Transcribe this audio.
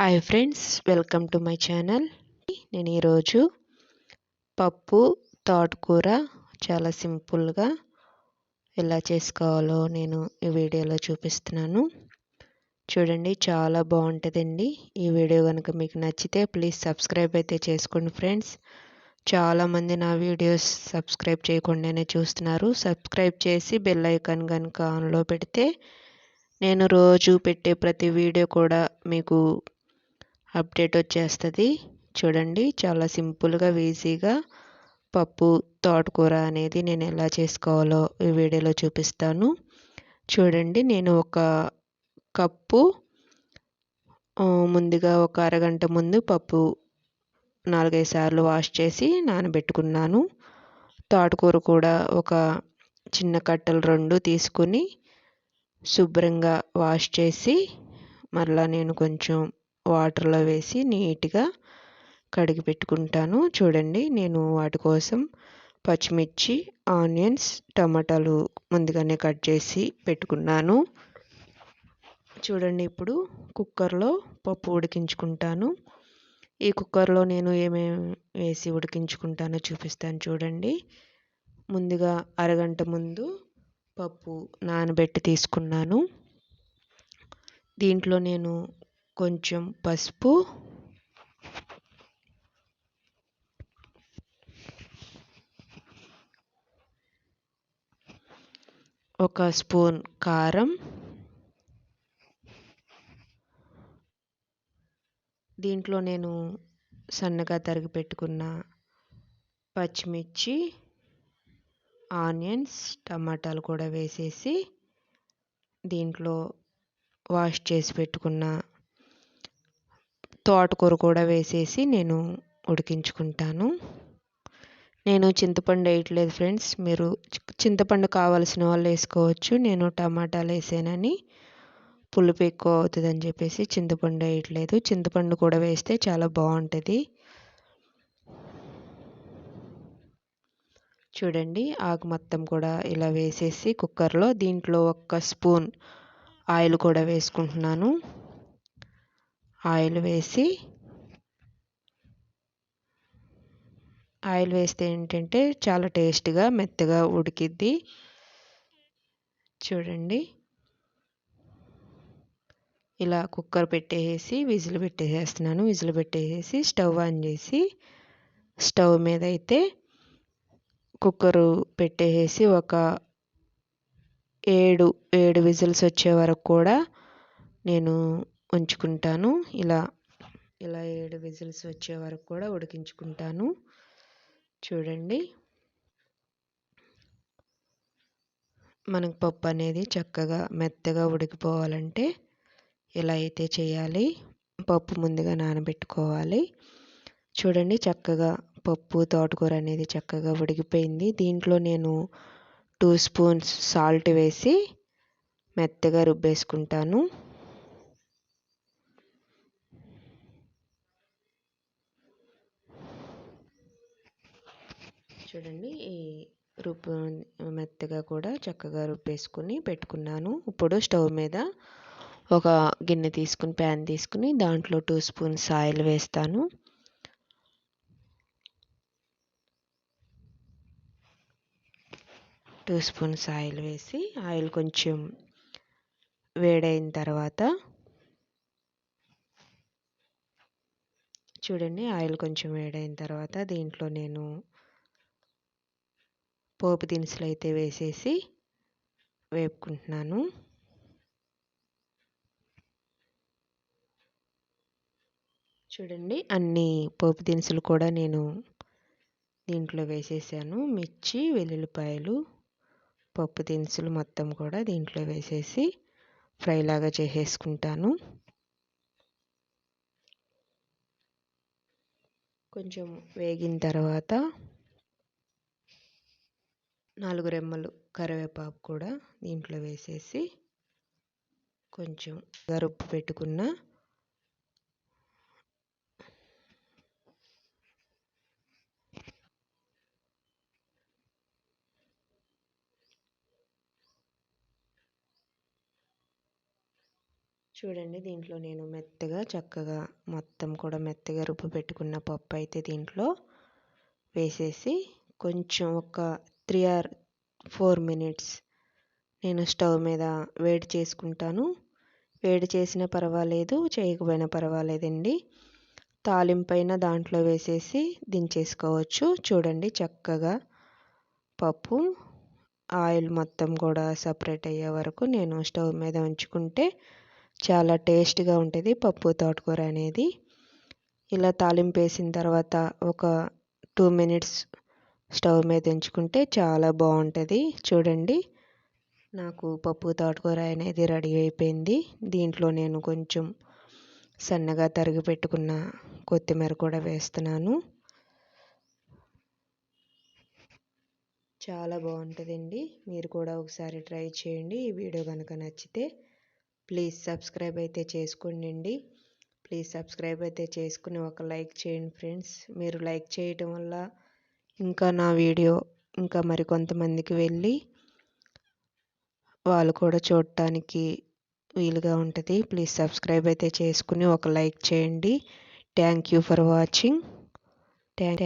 Hi friends welcome to my channel నేను ఈరోజు పప్పు తోటకూర చాలా సింపుల్గా ఎలా చేసుకోవాలో నేను ఈ వీడియోలో చూపిస్తున్నాను. చూడండి చాలా బాగుంటుందండి. ఈ వీడియో కనుక మీకు నచ్చితే ప్లీజ్ సబ్స్క్రైబ్ అయితే చేసుకోండి ఫ్రెండ్స్. చాలామంది నా వీడియోస్ సబ్స్క్రైబ్ చేయకుండానే చూస్తున్నారు. సబ్స్క్రైబ్ చేసి బెల్ ఐకాన్ కనుక ఆన్లో పెడితే నేను రోజు పెట్టే ప్రతి వీడియో కూడా మీకు అప్డేట్ వచ్చేస్తుంది. చూడండి చాలా సింపుల్గా ఈజీగా పప్పు తోటకూర అనేది నేను ఎలా చేసుకోవాలో ఈ వీడియోలో చూపిస్తాను. చూడండి నేను ఒక కప్పు ముందుగా ఒక అరగంట ముందు పప్పు నాలుగైదు సార్లు వాష్ చేసి నానబెట్టుకున్నాను. తోటకూర కూడా ఒక చిన్న కట్టలు రెండు తీసుకుని శుభ్రంగా వాష్ చేసి మరలా నేను కొంచెం వాటర్లో వేసి నీట్గా కడిగి పెట్టుకుంటాను. చూడండి నేను వాటి కోసం పచ్చిమిర్చి ఆనియన్స్ టమాటాలు ముందుగానే కట్ చేసి పెట్టుకున్నాను. చూడండి ఇప్పుడు కుక్కర్లో పప్పు ఉడికించుకుంటాను. ఈ కుక్కర్లో నేను ఏమేమి వేసి ఉడికించుకుంటానో చూపిస్తాను చూడండి. ముందుగా అరగంట ముందు పప్పు నానబెట్టి తీసుకున్నాను. దీంట్లో నేను కొంచెం పసుపు. ఒక స్పూన్ కారం. దీంట్లో నేను సన్నగా తరిగి పెట్టుకున్న పచ్చిమిర్చి ఆనియన్స్ టమాటాలు కూడా వేసేసి దీంట్లో వాష్ చేసి పెట్టుకున్న తోటకూర కూడా వేసేసి నేను ఉడికించుకుంటాను. నేను చింతపండు వేయట్లేదు ఫ్రెండ్స్. మీరు చింతపండు కావాల్సిన వాళ్ళు వేసుకోవచ్చు. నేను టమాటాలు వేసానని పులుపు ఎక్కువ అవుతుందని చెప్పేసి చింతపండు వేయట్లేదు. చింతపండు కూడా వేస్తే చాలా బాగుంటుంది. చూడండి ఆకు మొత్తం కూడా ఇలా వేసేసి కుక్కర్లో దీంట్లో ఒక్క స్పూన్ ఆయిల్ కూడా వేసుకుంటున్నాను. ఆయిల్ వేసి ఆయిల్ వేస్తే ఏంటంటే చాలా టేస్ట్గా మెత్తగా ఉడికిద్ది. చూడండి. ఇలా కుక్కర్ పెట్టేసి విజిల్ పెట్టేసేస్తున్నాను. విజిల్ పెట్టేసి స్టవ్ ఆన్ చేసి స్టవ్ మీద అయితే కుక్కరు పెట్టేసి ఒక ఏడు ఏడు విజిల్స్ వచ్చే వరకు కూడా నేను ఉంచుకుంటాను. ఇలా ఇలా ఏడు విజిల్స్ వచ్చే వరకు కూడా ఉడికించుకుంటాను. చూడండి. మనకు పప్పు అనేది చక్కగా మెత్తగా ఉడికిపోవాలంటే ఇలా అయితే చేయాలి పప్పు ముందుగా నానబెట్టుకోవాలి. చూడండి చక్కగా పప్పు తోటకూర అనేది చక్కగా ఉడికిపోయింది. దీంట్లో నేను టూ స్పూన్స్ సాల్ట్ వేసి మెత్తగా రుబ్బేసుకుంటాను. చూడండి ఈ రుబ్బు మెత్తగా కూడా చక్కగా రుబ్బేసుకుని పెట్టుకున్నాను. ఇప్పుడు స్టవ్ మీద ఒక గిన్నె తీసుకుని ప్యాన్ తీసుకుని దాంట్లో టూ స్పూన్స్ ఆయిల్ వేస్తాను. టూ స్పూన్స్ ఆయిల్ వేసి ఆయిల్ కొంచెం వేడైన తర్వాత చూడండి ఆయిల్ కొంచెం వేడైన తర్వాత దీంట్లో నేను పోపు దినుసులు అయితే వేసేసి వేపుకుంటున్నాను. చూడండి అన్ని పోపు దినుసులు కూడా నేను దీంట్లో వేసేసాను. మిర్చి వెల్లుల్లిపాయలు పప్పు దినుసులు మొత్తం కూడా దీంట్లో వేసేసి ఫ్రైలాగా చేసేసుకుంటాను. కొంచెం వేగిన తర్వాత నాలుగు రెమ్మలు కరివేపాకు కూడా దీంట్లో వేసేసి కొంచెం గరుపు పెట్టుకున్న చూడండి దీంట్లో నేను మెత్తగా చక్కగా మొత్తం కూడా మెత్తగా రుబ్బు పెట్టుకున్న పప్పు అయితే దీంట్లో వేసేసి కొంచెం ఒక త్రీ ఆర్ ఫోర్ మినిట్స్ నేను స్టవ్ మీద వేడి చేసుకుంటాను. వేడి చేసినా పర్వాలేదు చేయకపోయినా పర్వాలేదండి. తాలింపైన దాంట్లో వేసేసి దించేసుకోవచ్చు. చూడండి చక్కగా పప్పు ఆయిల్ మొత్తం కూడా సపరేట్ అయ్యే వరకు నేను స్టవ్ మీద ఉంచుకుంటే చాలా టేస్ట్గా ఉంటుంది పప్పు తోటకూర అనేది. ఇలా తాలింపు వేసిన తర్వాత ఒక టూ మినిట్స్ స్టవ్ మీద ఉంచుకుంటే చాలా బాగుంటుంది. చూడండి. నాకు పప్పు తోటకూర అనేది రెడీ అయిపోయింది. దీంట్లో నేను కొంచెం సన్నగా తరిగి పెట్టుకున్న కొత్తిమీర కూడా వేస్తున్నాను. చాలా బాగుంటుందండి. మీరు కూడా ఒకసారి ట్రై చేయండి. ఈ వీడియో కనుక నచ్చితే ప్లీజ్ సబ్స్క్రైబ్ అయితే చేసుకోండి ప్లీజ్ సబ్స్క్రైబ్ అయితే చేసుకుని ఒక లైక్ చేయండి ఫ్రెండ్స్. మీరు లైక్ చేయటం వల్ల ఇంకా నా వీడియో ఇంకా మరి కొంతమందికి వెళ్ళి వాళ్ళు కూడా చూడటానికి వీలుగా ఉంటుంది. ప్లీజ్ సబ్స్క్రైబ్ అయితే చేసుకుని ఒక లైక్ చేయండి. Thank you for watching. Thank